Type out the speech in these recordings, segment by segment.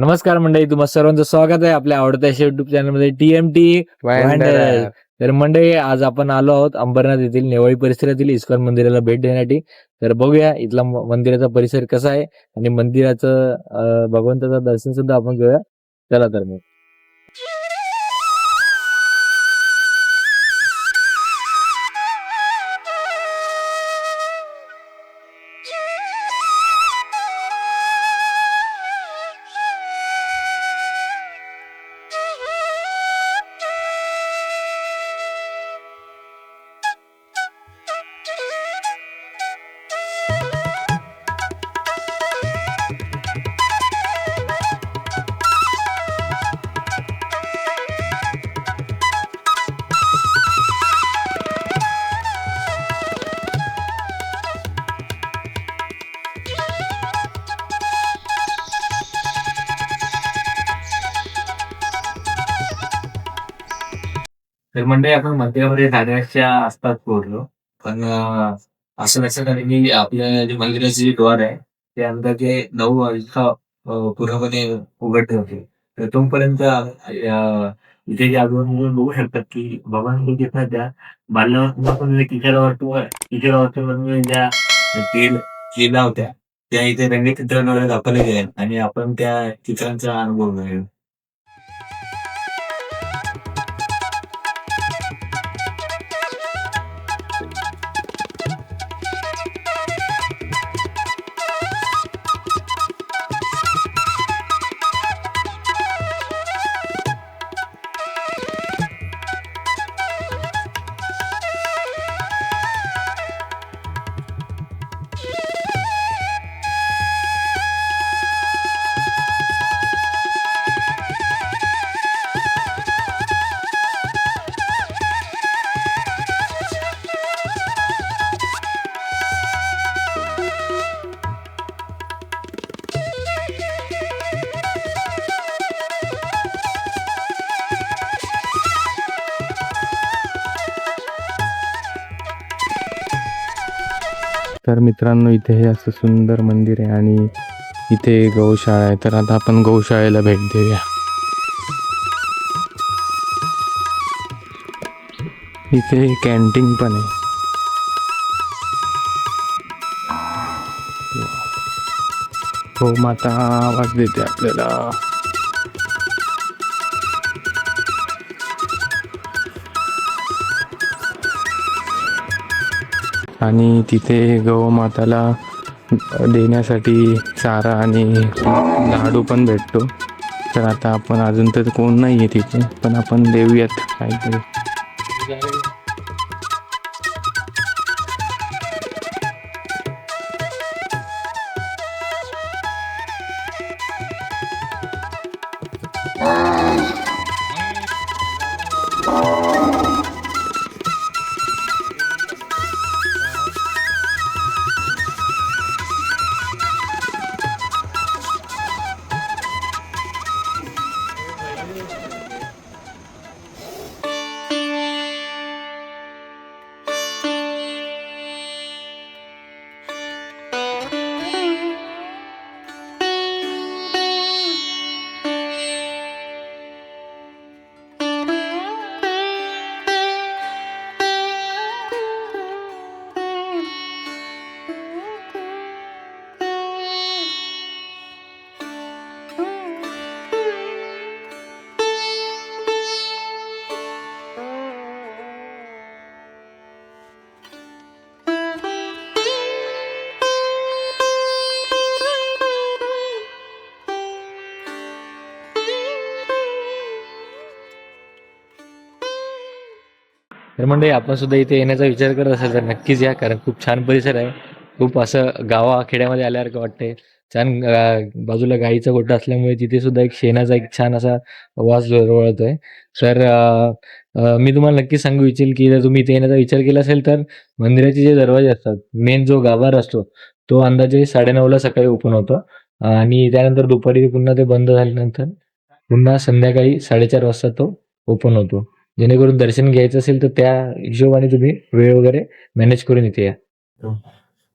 नमस्कार मंडळी तुम्हा सर्वांचं स्वागत आहे आपल्या आवडत्या युट्यूब चॅनलमध्ये टीएमटी वांडर. तर मंडळी आज आपण आलो आहोत अंबरनाथ येथील नेवाळी परिसरातील इस्कॉन मंदिराला भेट देण्यासाठी. तर बघूया इथला मंदिराचा परिसर कसा आहे आणि मंदिराचं भगवंताचं दर्शन सुद्धा आपण घेऊया. चला तर मग. तर मंडळी आपण मंदिरामध्ये जाण्याच्या आसपास पोहोचलो पण असं लक्षात आलं की आपल्या जे मंदिराचे जे द्वार आहे ते अंदाजे नऊ वाजता पूर्णपणे उघड होते. तर तोपर्यंत इथे जे आजूबाजूला बघू शकतात की भगवान श्रीकृष्ण त्या बाल्यावर किचरावर किचरावर ज्या तेल लिहिला होत्या त्या इथे रंगचित्राद्वारे दाखवले गेले. आणि आपण त्या चित्रांचा अनुभव घेऊ तर मित्रांनो इथे हे असं सुंदर मंदिर आहे आणि इथे गौशाळा आहे. तर आता आपण गौशाळेला भेट देऊया. इथे कॅन्टीन पण आहे. हो माता आवाज देते आपल्याला. आणि तिथे गौमाताला देण्यासाठी चारा आणि लाडू पण भेटतो. तर आता आपण अजून तर कोण नाही आहे तिथे पण आपण देऊयात काहीतरी. तर म्हणजे आपण सुद्धा इथे येण्याचा विचार करत असाल तर नक्कीच या कारण खूप छान परिसर आहे. खूप असं गावा खेड्यामध्ये आल्यासारखं वाटतंय. छान बाजूला गाईचा गोठा असल्यामुळे तिथे सुद्धा एक शेणाचा एक छान असा वास वळतोय. तर मी तुम्हाला नक्की सांगू इच्छेल की जर तुम्ही इथे येण्याचा विचार केला असेल तर मंदिराचे जे दरवाजे असतात मेन जो गाभार असतो तो अंदाजे साडेनऊला सकाळी ओपन होतो. आणि त्यानंतर दुपारी पुन्हा ते बंद झाल्यानंतर पुन्हा संध्याकाळी साडेचार वाजता तो ओपन होतो. जेणेकरून दर्शन घ्यायचं असेल तर त्या हिशोबाने तुम्ही वेळ वगैरे मॅनेज करून इथे या.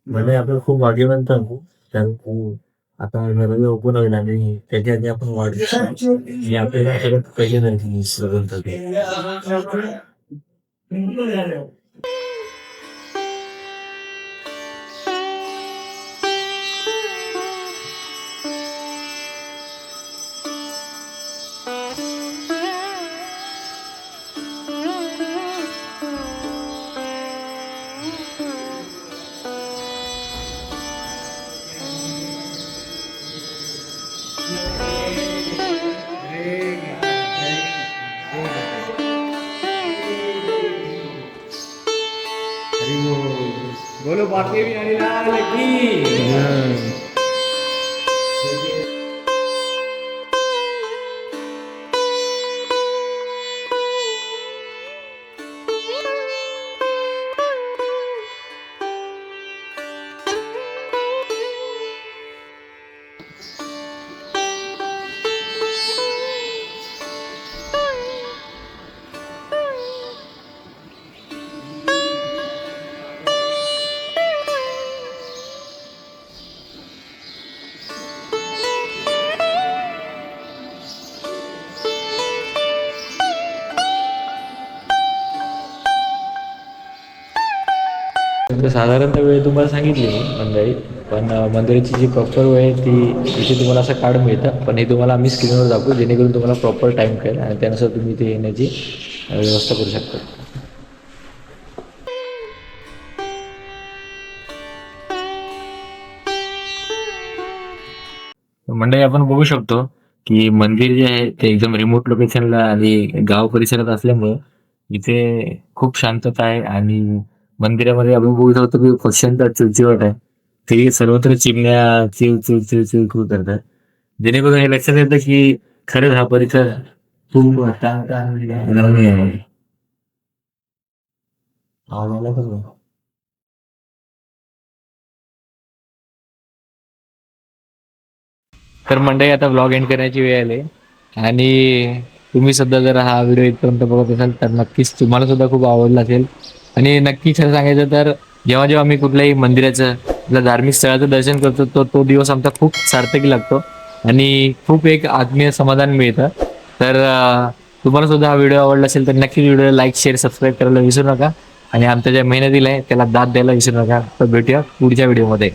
म्हणजे आपल्याला खूप वागेवान सांगू हो. कारण हो, आता घराला ओपन होईल आणि त्याच्या आधी आपण वाढतो आपल्याला सगळं पहिले नाही Yeah. तर साधारणतः वेळ तुम्हाला सांगितली मी मंडळी. पण मंदिराची जी प्रॉपर वेळ आहे ती इथे तुम्हाला असं कार्ड मिळतं. पण हे तुम्हाला आम्ही स्क्रीनवर दाखवू जेणेकरून तुम्हाला प्रॉपर टाईम कळेल आणि त्यानुसार तुम्ही इथे येण्याची व्यवस्था करू शकता. मंडळी आपण बघू शकतो की मंदिर जे आहे ते एकदम रिमोट लोकेशनला आणि गाव परिसरात असल्यामुळे इथे खूप शांतता आहे आणि मंदिरामध्ये आपण बघू शकतो की प्रचंड चिवचिवट आहे. ते सर्वत्र चिमण्या चिव चिव चिव चिव चिव करतात. जेणेकरून हे लक्षात येतं की खरंच हा परिसर खूप तर मंडळी आता ब्लॉग एंड करण्याची वेळ आली. आणि तुम्ही सुद्धा जर हा व्हिडिओ इथपर्यंत बघत असाल तर नक्कीच तुम्हाला सुद्धा खूप आवडला असेल. आणि नक्की खरं सांगायचं तर जेव्हा जेव्हा आम्ही कुठल्याही मंदिराचं धार्मिक स्थळाचं दर्शन करतो तो तो दिवस आमचा खूप सार्थकी लागतो. आणि खूप एक आत्मीय समाधान मिळतं. तर तुम्हाला सुद्धा हा व्हिडिओ आवडला असेल तर नक्कीच व्हिडिओ लाईक शेअर सबस्क्राईब करायला विसरू नका. आणि आमच्या ज्या मेहनतीला आहे त्याला दाद द्यायला विसरू नका. तर भेटूया पुढच्या व्हिडिओमध्ये.